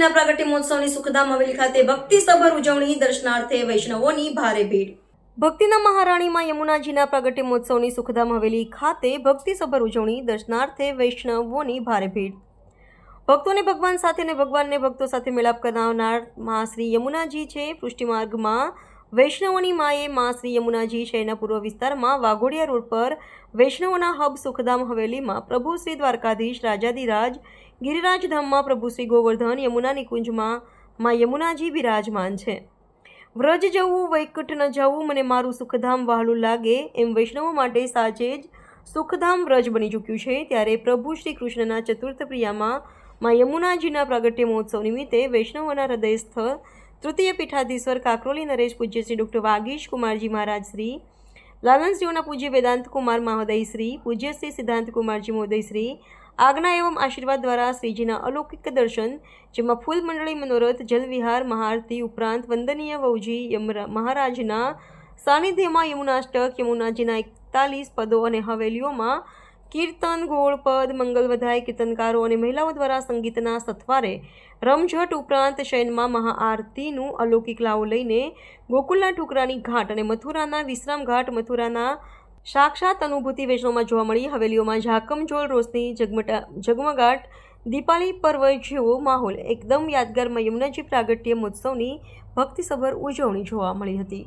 મહોત્સવની સુખધામ હવેલી ખાતે ભક્તિસભર ઉજવણી, દર્શનાર્થે વૈષ્ણવોની ભારે ભીડ. ભક્તિના મહારાણીમાં યમુનાજીના પ્રાગટ્ય મહોત્સવની સુખધામ હવેલી ખાતે ભક્તિસભર ઉજવણી, દર્શનાર્થે વૈષ્ણવોની ભારે ભીડ. ભક્તોને ભગવાન સાથે અને ભગવાનને ભક્તો સાથે મેળાપ કરાવનાર મા શ્રી યમુનાજી છે. પુષ્ટિમાર્ગમાં વૈષ્ણવોની માએ મા શ્રી યમુનાજી શહેરના પૂર્વ વિસ્તારમાં વાઘોડિયા રોડ પર વૈષ્ણવોના હબ સુખધામ હવેલીમાં પ્રભુ શ્રી દ્વારકાધીશ રાજાધિરાજ ગિરિરાજધામમાં પ્રભુ શ્રી ગોવર્ધન યમુના નિકુંજમાં મા યમુનાજી બિરાજમાન છે. વ્રજ જવું, વૈકુંઠ ન જવું, મને મારું સુખધામ વહાલું લાગે એમ વૈષ્ણવો માટે સાચે જ સુખધામ વ્રજ બની ચૂક્યું છે. ત્યારે પ્રભુ શ્રી કૃષ્ણના ચતુર્થ પ્રિયામાં મા યમુનાજીના પ્રાગટ્ય મહોત્સવ નિમિત્તે વૈષ્ણવોના હૃદયસ્થ તૃતીય પીઠાધીશ્વર કાકરોલી નરેશ પૂજ્ય શ્રી ડૉક્ટર વાગીશ કુમારજી મહારાજ શ્રી લાલનશ્રીઓના પૂજ્ય વેદાંત કુમાર મહોદય શ્રી પૂજ્ય શ્રી સિદ્ધાંત કુમારજી મહોદય શ્રી, આજ્ઞા એવં આશીર્વાદ દ્વારા શ્રીજીના અલૌકિક દર્શન, જેમાં ફૂલ મંડળી મનોરથ, જલવિહાર, મહારતી ઉપરાંત વંદનીય વૌજી યમ મહારાજના સાનિધ્યમાં યમુનાષ્ટક યમુનાજીના એકતાલીસ પદો અને હવેલીઓમાં કીર્તન ગોળપદ મંગલ વધાય કીર્તનકારો અને મહિલાઓ દ્વારા સંગીતના સથવારે રમઝટ ઉપરાંત શયનમાં મહાઆરતીનું અલૌકિક લાવો લઈને ગોકુલના ઠુકરાની ઘાટ અને મથુરાના વિશ્રામ ઘાટ મથુરાના સાક્ષાત અનુભૂતિ વૈષ્ણવમાં જોવા મળી. હવેલીઓમાં ઝાકમઝોળ રોશની જગમટા ઝગમગાટ દીપાવલી પર્વ જેવો માહોલ. એકદમ યાદગારમાં યમુનાજી પ્રાગટ્ય મહોત્સવની ભક્તિસભર ઉજવણી જોવા મળી હતી.